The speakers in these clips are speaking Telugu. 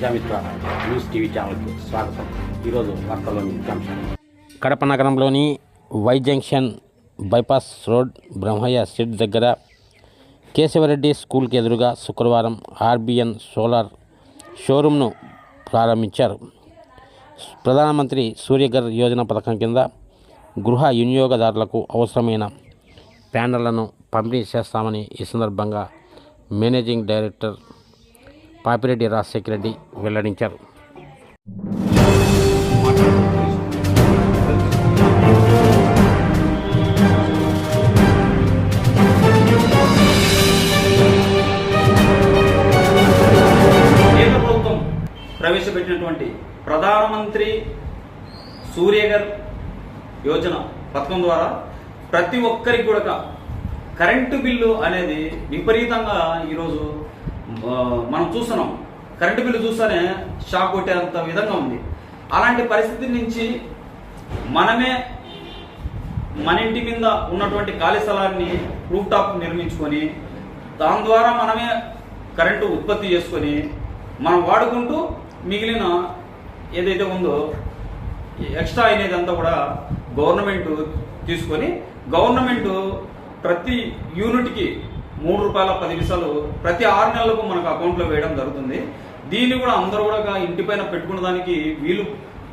ప్రజామిత్ర న్యూస్ టీవీ ఛానల్కి స్వాగతం. ఈరోజు వార్తల్లోని ముఖ్యాంశాలు కడప నగరంలోని Y junction bypass road Brahmaiah street దగ్గర కేశవరెడ్డి స్కూల్కి ఎదురుగా శుక్రవారం ఆర్బిఎన్ సోలార్ షోరూమ్ను ప్రారంభించారు. ప్రధానమంత్రి సూర్యఘర్ యోజన పథకం కింద గృహ వినియోగదారులకు అవసరమైన ప్యానళ్ళను పంపిణీ చేస్తామని ఈ సందర్భంగా మేనేజింగ్ డైరెక్టర్ పాపిరెడ్డి రాజశేఖర రెడ్డి వెల్లడించారు. కేంద్ర ప్రభుత్వం ప్రవేశపెట్టినటువంటి ప్రధానమంత్రి సూర్యగర్ యోజన పథకం ద్వారా ప్రతి ఒక్కరికి కూడా కరెంటు బిల్లు అనేది విపరీతంగా ఈరోజు మనం చూస్తున్నాం. కరెంటు బిల్లు చూస్తేనే షాక్ కొట్టేంత విధంగా ఉంది. అలాంటి పరిస్థితి నుంచి మనమే మన ఇంటి మీద ఉన్నటువంటి ఖాళీ స్థలాన్ని రూఫ్ టాప్ నిర్మించుకొని దాని ద్వారా మనమే కరెంటు ఉత్పత్తి చేసుకొని మనం వాడుకుంటూ మిగిలిన ఏదైతే ఉందో ఎక్స్ట్రా అనేది అంతా కూడా గవర్నమెంట్ తీసుకొని గవర్నమెంట్ ప్రతి యూనిట్కి మూడు రూపాయల పది పైసలు ప్రతి ఆరు నెలలకు మనకు అకౌంట్లో వేయడం జరుగుతుంది. దీన్ని కూడా అందరూ కూడా ఇంటిపైన పెట్టుకున్న దానికి వీలు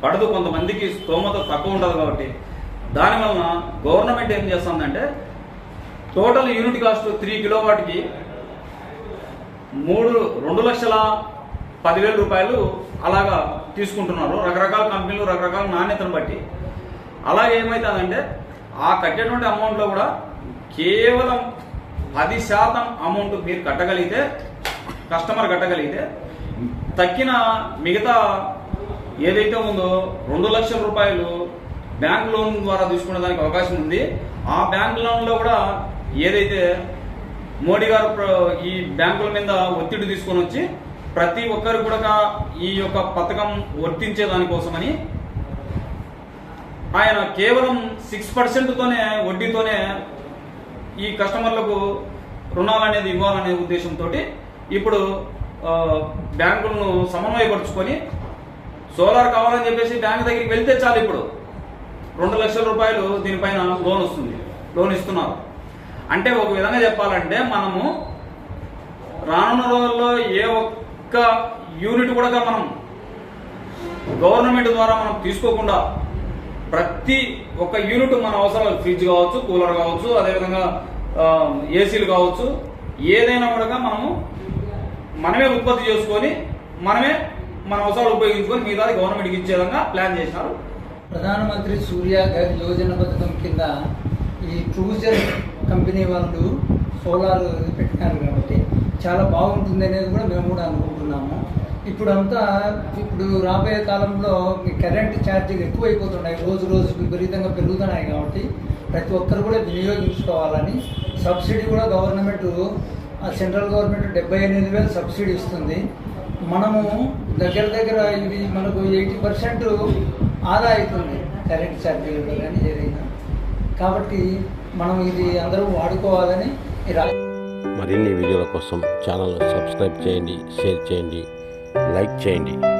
పడదు. కొంతమందికి స్తోమత తక్కువ ఉంటుంది కాబట్టి. దానివలన గవర్నమెంట్ ఏం చేస్తుందంటే total unit cost three kilo వాటికి మూడు రెండు లక్షల పదివేల రూపాయలు అలాగా తీసుకుంటున్నారు. రకరకాల కంపెనీలు రకరకాల నాణ్యతను బట్టి. అలాగే ఏమవుతుందంటే ఆ కట్టేటువంటి అమౌంట్లో కూడా కేవలం పది శాతం అమౌంట్ మీరు కట్టగలిగితే కస్టమర్ కట్టగలిగితే తక్కిన మిగతా ఏదైతే ఉందో రెండు లక్షల రూపాయలు బ్యాంక్ లోన్ ద్వారా తీసుకునే దానికి అవకాశం ఉంది. ఆ బ్యాంక్ లోన్లో కూడా ఏదైతే మోడీ గారు ఈ బ్యాంకుల మీద ఒత్తిడి తీసుకొని వచ్చి ప్రతి ఒక్కరు కూడా ఈ యొక్క పథకం వర్తించే దానికోసమని ఆయన కేవలం సిక్స్ పర్సెంట్తోనే వడ్డీతోనే ఈ కస్టమర్లకు రుణాలు అనేది ఇవ్వాలనే ఉద్దేశంతో ఇప్పుడు బ్యాంకులను సమన్వయపరుచుకొని సోలార్ కావాలని చెప్పేసి బ్యాంక్ దగ్గరికి వెళ్తే చాలు ఇప్పుడు. రెండు లక్షల రూపాయలు దీనిపైన లోన్ వస్తుంది. లోన్ ఇస్తున్నారు. అంటే ఒక విధంగా చెప్పాలంటే మనము రానున్న రోజుల్లో ఏ ఒక్క యూనిట్ కూడా మనం గవర్నమెంట్ ద్వారా మనం తీసుకోకుండా ప్రతి ఒక్క యూనిట్ మన అవసరాలు ఫ్రిడ్జ్ కావచ్చు కూలర్ కావచ్చు అదేవిధంగా ఏసీలు కావచ్చు ఏదైనా కూడా మనము మనమే ఉత్పత్తి చేసుకొని మనమే మన అవసరాలు ఉపయోగించుకొని మిగతాది గవర్నమెంట్కి ఇచ్చే విధంగా ప్లాన్ చేసినారు. ప్రధానమంత్రి సూర్య గారి యోజన పథకం కింద ఈ ట్రూజర్ కంపెనీ వాళ్ళు సోలార్ పెట్టినారు కాబట్టి చాలా బాగుంటుంది అనేది కూడా మేము కూడా అనుకుంటున్నాము. ఇప్పుడు అంతా ఇప్పుడు రాబోయే కాలంలో మీ కరెంట్ ఛార్జీలు ఎక్కువైపోతున్నాయి. రోజు రోజు విపరీతంగా పెరుగుతున్నాయి కాబట్టి ప్రతి ఒక్కరు కూడా వినియోగించుకోవాలని సబ్సిడీ కూడా గవర్నమెంట్ సెంట్రల్ గవర్నమెంట్ డెబ్బై ఎనిమిది వేలు సబ్సిడీ ఇస్తుంది. మనము దగ్గర దగ్గర ఇది మనకు ఎయిటీ పర్సెంట్ ఆదా అవుతుంది కరెంట్ ఛార్జీలు కానీ ఏదైనా. కాబట్టి మనం ఇది అందరూ వాడుకోవాలని మరిన్ని వీడియోల కోసం ఛానల్ సబ్స్క్రైబ్ చేయండి షేర్ చేయండి. లైక్ చేయండి.